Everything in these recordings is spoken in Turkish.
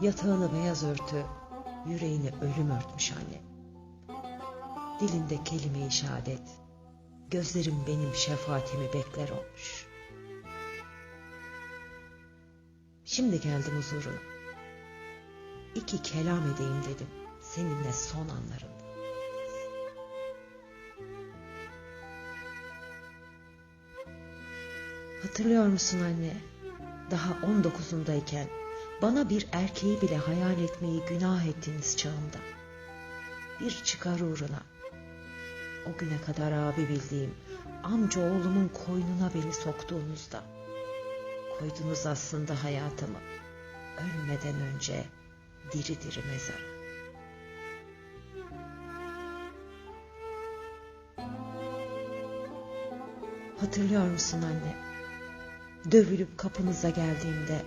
Yatağını beyaz örtü, yüreğini ölüm örtmüş anne. Dilinde kelime-i şehadet, gözlerim benim şefaatimi bekler olmuş. Şimdi geldim huzuruna. İki kelam edeyim dedim seninle son anlarında. Hatırlıyor musun anne? Daha on dokuzundayken bana bir erkeği bile hayal etmeyi günah ettiğiniz çağımda. Bir çıkar uğruna. O güne kadar abi bildiğim amca oğlumun koynuna beni soktuğunuzda. Koydunuz aslında hayatımı. Ölmeden önce diri diri mezara. Hatırlıyor musun anne? Dövülüp kapınıza geldiğimde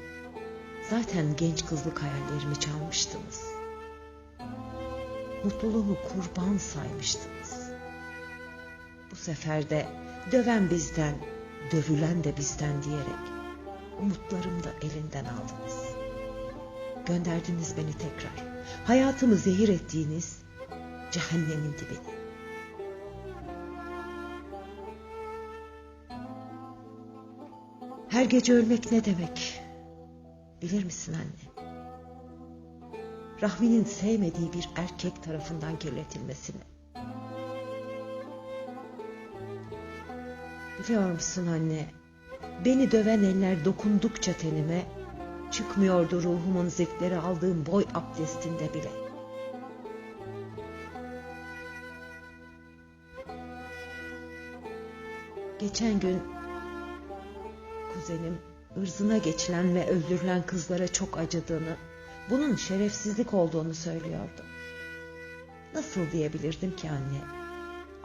zaten genç kızlık hayallerimi çalmıştınız. Mutluluğumu kurban saymıştınız. Bu sefer de döven bizden, dövülen de bizden diyerek umutlarımı da elinden aldınız. Gönderdiniz beni tekrar. Hayatımı zehir ettiğiniz cehennemin dibine. Her gece ölmek ne demek? Bilir misin anne? Rahmi'nin sevmediği bir erkek tarafından kirletilmesini. Biliyor musun anne? Beni döven eller dokundukça tenime çıkmıyordu ruhumun zifleri aldığım boy abdestinde bile. Geçen gün kuzenim ırzına geçilen ve öldürülen kızlara çok acıdığını, bunun şerefsizlik olduğunu söylüyordu. Nasıl diyebilirdim ki anne?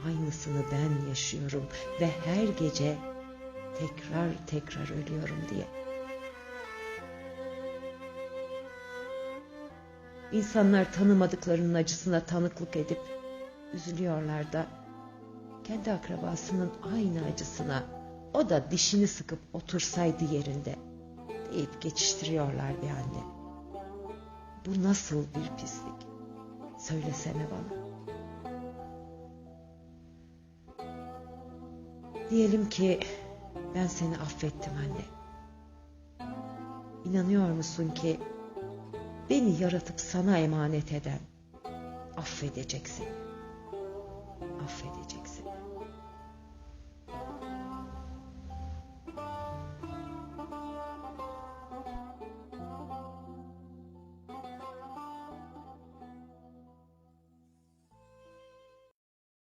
Aynısını ben yaşıyorum ve her gece tekrar tekrar ölüyorum diye. İnsanlar tanımadıklarının acısına tanıklık edip üzülüyorlar da kendi akrabasının aynı acısına o da dişini sıkıp otursaydı yerinde deyip geçiştiriyorlar bir anne. Bu nasıl bir pislik? Söylesene bana. Diyelim ki ben seni affettim anne. İnanıyor musun ki beni yaratıp sana emanet eden affedecek seni. Affedeceksin.